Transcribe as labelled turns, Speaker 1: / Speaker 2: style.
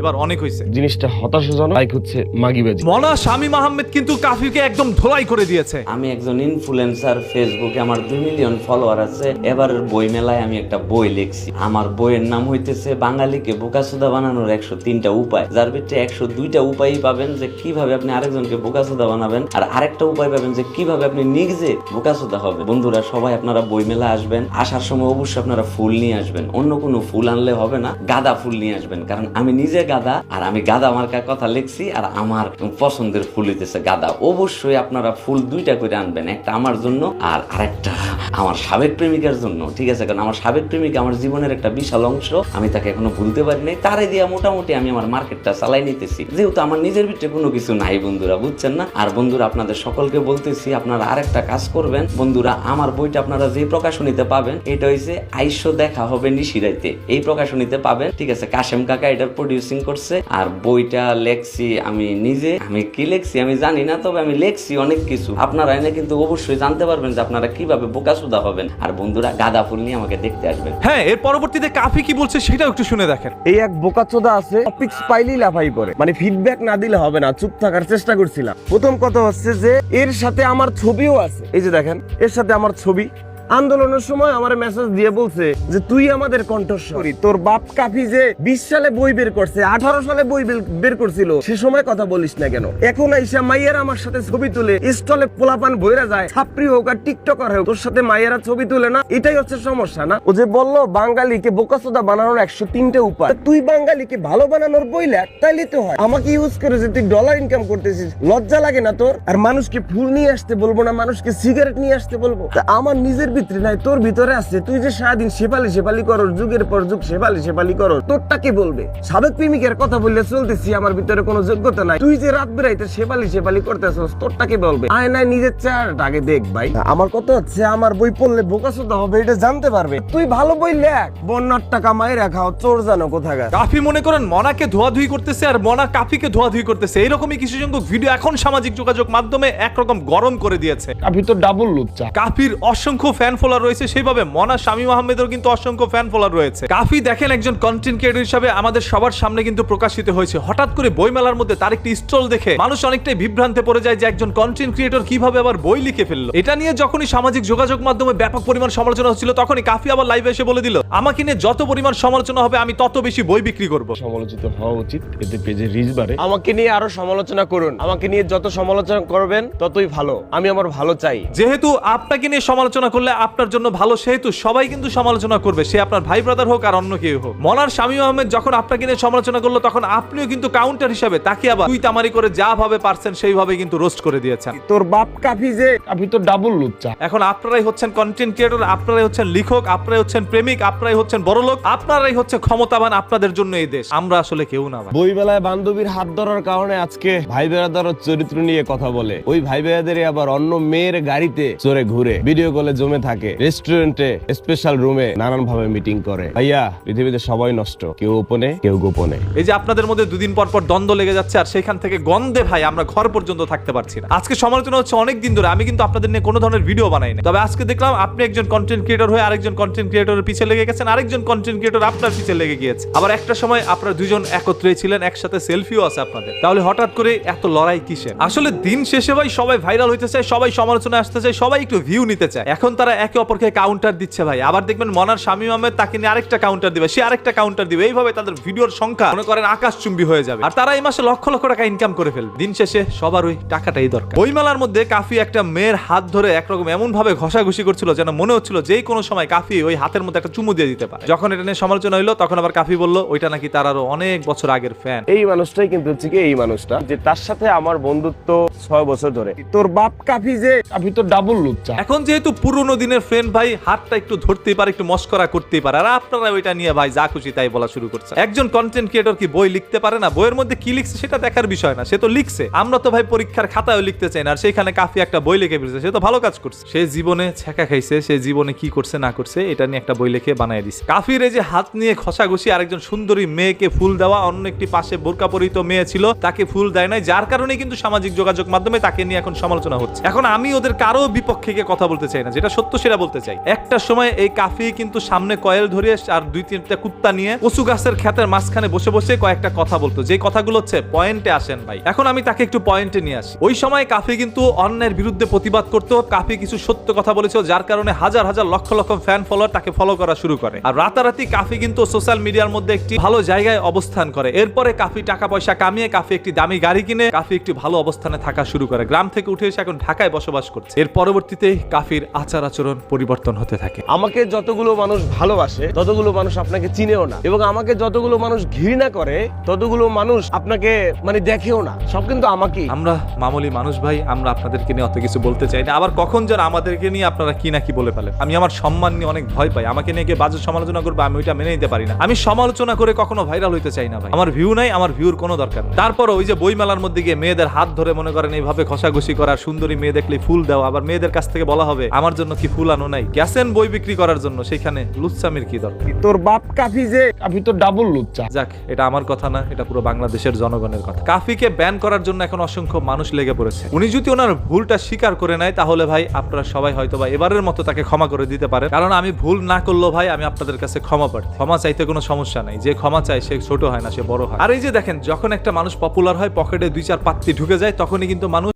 Speaker 1: এবার অনেক হয়েছে
Speaker 2: জিনিসটা হতাশাজনক। লাইক হচ্ছে মাগিবাজি
Speaker 1: মনা শামীম আহমেদ কিন্তু কাফিকে একদম ধোলাই করে দিয়েছে।
Speaker 3: আমি একজন ইনফ্লুয়েন্সার ফেসবুকে আমার দুই মিলিয়ন ফলোয়ার আছে। এবারের বই মেলায় আমি একটা বই লিখছি। আমার বইয়ের নাম হইতেছে বাঙালিকে বোকাসুদা বানানোর একশো তিনটা উপায়। যার ভিতরে একশো দুইটা উপায়ই পাবেন যে কীভাবে আপনি আরেকজনকে বোকাসুদা বানাবেন আর আরেকটা উপায় পাবেন যে কীভাবে আপনি নিজে বোকাসুদা হবে বন্ধুরা সবাই আপনারা বই মেলা আসবেন। আসার সময় অবশ্যই আপনারা ফুল নিয়ে আসবেন। অন্য কোনো ফুল আনলে হবে না গাঁদা ফুল নিয়ে আসবেন। কারণ আমি নিজে গাদা আর আমি গাদা মার্কার কথা লিখছি, আর আমার পছন্দের ফুল হইতেছে গাদা অবশ্যই আপনারা ফুল দুইটা করে আনবেন, একটা আমার জন্য আর আরেকটা আমার সাবেক প্রেমিকার জন্য, ঠিক আছে? কারণ আমার সাবেক প্রেমিকা আমার জীবনের একটা বিশাল অংশ, আমি তাকে এখনও ভুলতে পারি নাই। তারে দিয়া মোটামুটি আমি আমার মার্কেটটা চালাই নিতেছি। যেহেতু আমার নিজের ভিতরে কোনো কিছু নাই বন্ধুরা, বুঝছেন না? আর বন্ধুরা, আপনাদের সকলকে বলতেছি, আপনারা আরেকটা কাজ করবেন। বন্ধুরা, আমার বইটা আপনারা যে প্রকাশনীতে পাবেন, এটা হইছে আইসো দেখা হবে নিশিরাইতে। এই প্রকাশনীতে পাবেন, ঠিক আছে? কাশেম কাকা, এটার প্রডিউসিং করছে। আর বইটা লেখছি আমি নিজে। আমি কি লেখছি আমি জানি না তবে আমি লেখছি অনেক কিছু। আপনারা এনে কিন্তু অবশ্যই জানতে পারবেন যে আপনারা কীভাবে বোকাসুদা হবেন। আর বন্ধুরা গাঁদা ফুল নিয়ে আমাকে দেখতে আসবেন।
Speaker 1: হ্যাঁ এর পরবর্তীতে কাফি কি বলছে সেটাও একটু শুনে দেখেন।
Speaker 2: এই এক বোকাচোদা আছে টপিকস পাইলেই লাফাই পড়ে। মানে ফিডব্যাক না দিলে হবে না চুপ থাকার চেষ্টা করছিলাম। প্রথম কথা হচ্ছে যে এর সাথে আমার ছবিও আছে। এই যে দেখেন এর সাথে আমার ছবি আন্দোলনের সময় আমার মেসেজ দিয়ে বলছে যে, তুই আমাদের কণ্ঠস্বরী। তোর বাপ কাফি যে বিশ সালে বই বের করছে, আঠারো সালে বই বের- করছিল, সে সময় কথা বলিস না কেন? এখন আইসা মাইয়ারা আমার সাথে ছবি তুলে, স্টলে পোলাপান বইরা যায় ছাত্রী হোক আর টিকটকার হোক, তোর সাথে মাইয়ারা ছবি তুলে না? এটাই হচ্ছে সমস্যা, না? ও যে বলল, বাঙালিকে বোকাসোদা বানানোর একশো তিনটে উপায়। তুই বাঙালিকে ভালো বানানোর বই লেখ তাইলে তো হয়। আমাকে ইউজ করে যে তুই ডলার ইনকাম করতেছিস, লজ্জা লাগে না তোর? আর মানুষকে ফুল নিয়ে আসতে বলব না, মানুষকে সিগারেট নিয়ে আসতে বলব? আমার নিজের ভিতরে নাই তোর ভিতরে আছে। তুই যে সারাদিন শেফালি শেফালি করো যুগের পর যুগ শেফালি শেফালি করো তোরটা কে বলবে? সাবেক প্রেমিকের কথা বললে চলতেছি আমার ভিতরে কোনো যোগ্যতা নাই। তুই যে রাত বেড়াইতে শেফালি শেফালি করতেছস তোরটা কে বলবে? আয় নাই নিজের চেহারাটা আগে দেখ ভাই। আমার কথা হচ্ছে আমার বই পড়লে বোকাসোদা হবে এটা জানতে পারবে। তুই ভালো বই লেখ বন্যার টাকা মায়ের খাও চোর জানো কোথাকার।
Speaker 1: কাফি মনে করেন মনাকে ধোয়াধুয়ি করতেছে আর মনা কাফিকে ধোয়াধুয়ি করতেছে। এইরকমই কিছু সংখ্যক ভিডিও এখন সামাজিক যোগাযোগ মাধ্যমে একরকম গরম করে দিয়েছে।
Speaker 2: আমি তো ডাবল লুচ্চা।
Speaker 1: কাফির অসংখ্য ফ্যান ফলোয়ার রয়েছে সেইভাবে মনা শামীম আহমেদের কিন্তু অসংখ্য ফ্যান ফলোয়ার রয়েছে। কাফি দেখেন একজন কন্টেন্ট ক্রিয়েটর হিসাবে আমাদের সবার সামনে কিন্তু প্রকাশিত হয়েছে। হঠাৎ করে বইমেলার মধ্যে তার একটি স্টল দেখে মানুষ অনেকটাই বিভ্রান্তে পড়ে যায় যে একজন কন্টেন্ট ক্রিয়েটর কীভাবে আবার বই লিখে ফেলল। এটা নিয়ে যখনই সামাজিক যোগাযোগ মাধ্যমে ব্যাপক পরিমাণ সমালোচনা হচ্ছিল তখনই কাফি আবার লাইভে এসে বলে দিল আমাকে নিয়ে যত পরিমাণ সমালোচনা হবে আমি তত বেশি বই বিক্রি করব।
Speaker 2: সমালোচিত হওয়া উচিত এতে পেজে রিচ বাড়ে। আমাকে নিয়ে আরও সমালোচনা করুন। আমাকে নিয়ে যত সমালোচনা করবেন ততই ভালো। আমি আমার ভালো চাই।
Speaker 1: যেহেতু আপনাকে নিয়ে সমালোচনা করলে আপনার জন্য ভালো সেহেতু সবাই কিন্তু সমালোচনা করবে। সে আপনার ভাই ব্রাদার হোক আর অন্য কেউ হোক। মনার শামীম আহমেদ যখন আপনাকে নিয়ে সমালোচনা করল তখন আপনিও কিন্তু কাউন্টার হিসাবে তাকে আবার তুই তামারি করে যা ভাবে পারছেন সেইভাবে কিন্তু রোস্ট করে দিয়েছেন।
Speaker 2: তোর বাপ কাফি যে কাফি তো ডাবল লুচ্চা।
Speaker 1: এখন আপনারাই হচ্ছেন কন্টেন্ট ক্রিয়েটর আপনারাই হচ্ছেন লেখক আপনারাই হচ্ছেন প্রেমিক আপনারাই হচ্ছেন বড় লোক আপনারাই হচ্ছে ক্ষমতাবান আপনাদের জন্য এই দেশ। আমরা আসলে কেউ না ভাই।
Speaker 2: বইবেলায় বান্ধবীর হাত ধরার কারণে আজকে ভাই বেড়াদার চরিত্র নিয়ে কথা বলে। ওই ভাই বেড়াদের আবার অন্য মেয়ের গাড়িতে চড়ে ঘুরে ভিডিও কলে জমে থাকে। রেস্টুরেন্টে স্পেশাল রুমে নানান ভাবে মিটিং করে। ভাইয়া, পৃথিবীতে সবাই নষ্ট, কেউ ওপনে কেউ গোপনে।
Speaker 1: এই যে আপনাদের মধ্যে দুদিন পর পর দ্বন্দ্ব লেগে যাচ্ছে আর সেখান থেকে গন্ধে ভাই আমরা ঘর পর্যন্ত থাকতে পারছি না। আজকে সমালোচনা হচ্ছে অনেক দিন ধরে, আমি কিন্তু আপনাদের নিয়ে কোনো ধরনের ভিডিও বানাই তবে আজকে দেখলাম আপনি একজন কন্টেন্ট ক্রিয়েটর হয়ে আরেকজন কন্টেন্ট ক্রিয়েটরের পিছে লেগে গেছেন, আরেকজন কন্টেন্ট ক্রিয়েটর আপনার পিছে লেগে গিয়েছে। আবার একটা সময় আপনারা দুজন একত্রে ছিলেন, একসাথে সেলফিও আছে আপনাদের। তাহলে হঠাৎ করে এত লড়াই কিসের? আসলে দিন শেষে ভাই সবাই ভাইরাল হইতে চায়, সবাই সমালোচনা আসতে চায়, সবাই একটু ভিউ নিতে চায়। এখন তারা একে অপরকে কাউন্টার দিচ্ছে ভাই। আবার দেখবেন মনার শামীম আহমেদ তাকে নিয়ে আরেকটা কাউন্টার দিবে। সে আরেকটা কাউন্টার দিবে। এইভাবে তাদের ভিডিওর সংখ্যা মনে করেন আকাশচুম্বী হয়ে যাবে। আর তারা এই মাসে লক্ষ লক্ষ টাকা ইনকাম করে ফেলবে। দিন শেষে সবার ওই টাকাটাই দরকার। ওই মেলার মধ্যে কাফি একটা মেয়ের হাত ধরে একরকম এমন ভাবে ঘষাঘষি করছিল যেন মনে হচ্ছিল যে কোনো সময় কাফি ওই হাতের মধ্যে একটা চুমু দিয়ে দিতে পারে। যখন এটা নিয়ে সমালোচনা হইল তখন আবার কাফি বলল ওইটা নাকি তার আরও অনেক বছর আগের ফ্যান
Speaker 2: এই মানুষটাই কিন্তু হচ্ছে কি এই মানুষটা যে তার সাথে আমার বন্ধুত্ব ছয় বছর ধরে। তোর বাপ কাফি যে কাফি তো ডাবল লুচ্চা।
Speaker 1: এখন যেহেতু পুরোনো দিনের ফ্রেন্ড ভাই, হাতটা একটু ধরতেই পারে, একটু মস্করা করতেই পারে। আর আপনারা ওইটা নিয়ে ভাই, যা খুশি তাই বলা শুরু করছে। একজন কন্টেন্ট ক্রিয়েটর কি বই লিখতে পারে না? বইয়ের মধ্যে কি লিখছে সেটা দেখার বিষয় না, সে তো লিখছে। আমরা তো ভাই পরীক্ষার খাতায়ও লিখতে চাই না সেখানে কাফি একটা বই লিখে ফেলছে, সে তো ভালো কাজ করছে। সে জীবনে ছেঁকা খাইছে, সে জীবনে কি করছে না করছে, এটা নিয়ে একটা বই লিখে বানিয়ে দিছে। কাফির এই যে হাত নিয়ে ঘষাঘষি আরেকজন সুন্দরী মেয়েকে ফুল দেওয়া, অন্য একটি পাশে বোরকা পরিহিত মেয়ে ছিল, তাকে ফুল দেয় নাই, যার কারণে কিন্তু সামাজিক যোগাযোগ মাধ্যমে তাকে নিয়ে এখন সমালোচনা হচ্ছে। এখন আমি ওদের কারও বিপক্ষে কথা বলতে চাই না, যেটা সত্য সেটা বলতে চাই। একটা সময় এই কাফি কিন্তু সামনে কয়েল ধরিয়ে আর দুই তিনটা কুত্তা নিয়ে কচু গাছের ক্ষেতের মাঝখানে বসে বসে কয়েকটা কথা বলতো। যে কথাগুলো হচ্ছে, পয়েন্টে আসেন ভাই। এখন আমি তাকে একটু পয়েন্টে নিয়ে আসি। ওই সময় কাফি কিন্তু অন্যের বিরুদ্ধে প্রতিবাদ করতো। কাফি কিছু সত্য কথা বলেছিল, যার কারণে হাজার হাজার লক্ষ লক্ষ ফ্যান ফলোয়ার তাকে ফলো করা শুরু করে। আর রাতারাতি কাফি কিন্তু সোশ্যাল মিডিয়ার মধ্যে একটি ভালো জায়গায় অবস্থান করে। এরপরে কাফি টাকা পয়সা কামিয়ে কাফি একটি দামি গাড়ি কিনে কাফি একটি ভালো অবস্থানে থাকা শুরু করে। গ্রাম থেকে উঠে এসে এখন ঢাকায় বসবাস করছে। এর পরবর্তীতে কাফির আচার আচরণ পরিবর্তন হতে থাকে।
Speaker 2: আমাকে যতগুলো মানুষ ভালোবাসে ততগুলো মানুষ আপনাকে চিনেও না। এবং আমাকে যতগুলো মানুষ ঘৃণা করে ততগুলো মানুষ আপনাকে মানে দেখেও না। সব কিন্তু আমাকেই।
Speaker 1: আমরা মামুলি মানুষ ভাই আমরা আপনাদেরকে নিয়ে অত কিছু বলতে চাই না। আবার কখন যেন আমাদেরকে নিয়ে আপনারা কি না কি বলে ফেলেন। আমি আমার সম্মান নিয়ে অনেক ভয় পাই। আমাকে নিয়ে গিয়ে বাজে সমালোচনা করবে আমি ওইটা মেনে নিতে পারি না। আমি সমালোচনা করে কখনো ভাইরাল হইতে চাই না ভাই। আমার ভিউ নাই আমার ভিউর কোনো দরকার তারপর ওই যে বই মেলার মধ্যে গিয়ে মেয়েদের হাত ধরে মনে করেন এইভাবে ঘষাঘষি করা সুন্দরী মেয়ে দেখলে ফুল দেওয়া আবার মেয়েদের কাছ থেকে বলা হবে আমার জন্য কি ফুল আনো নাই? গেছেন বই বিক্রি করার জন্য সেখানে লুচ্চামির কি দরকার?
Speaker 2: তোর বাপ কাফি যে কাফি তো ডাবল লুচ্চা
Speaker 1: যাক এটা আমার কথা না এটা পুরো বাংলাদেশের জনগণের কথা। কাফিকে ব্যান করার জন্য এখন অসংখ্য মানুষ লেগে পড়েছে। উনি যদি ওনার ভুলটা স্বীকার করে নেয় তাহলে ভাই আপনারা সবাই হয়তো বা এবারের মতো তাকে ক্ষমা করে দিতে পারে কারণ আমি ভুল না করলেও ভাই আমি আপনাদের কাছে ক্ষমা প্রার্থী। ক্ষমা চাইতে কোনো সমস্যা নাই। যে ক্ষমা চায় সে ছোট হয় না সে বড় হয়। আর এই যে দেখেন যখন একটা মানুষ পপুলার হয় পকেটে দুই চার পাত্তি ঢুকে যায় তখনই কিন্তু মানুষ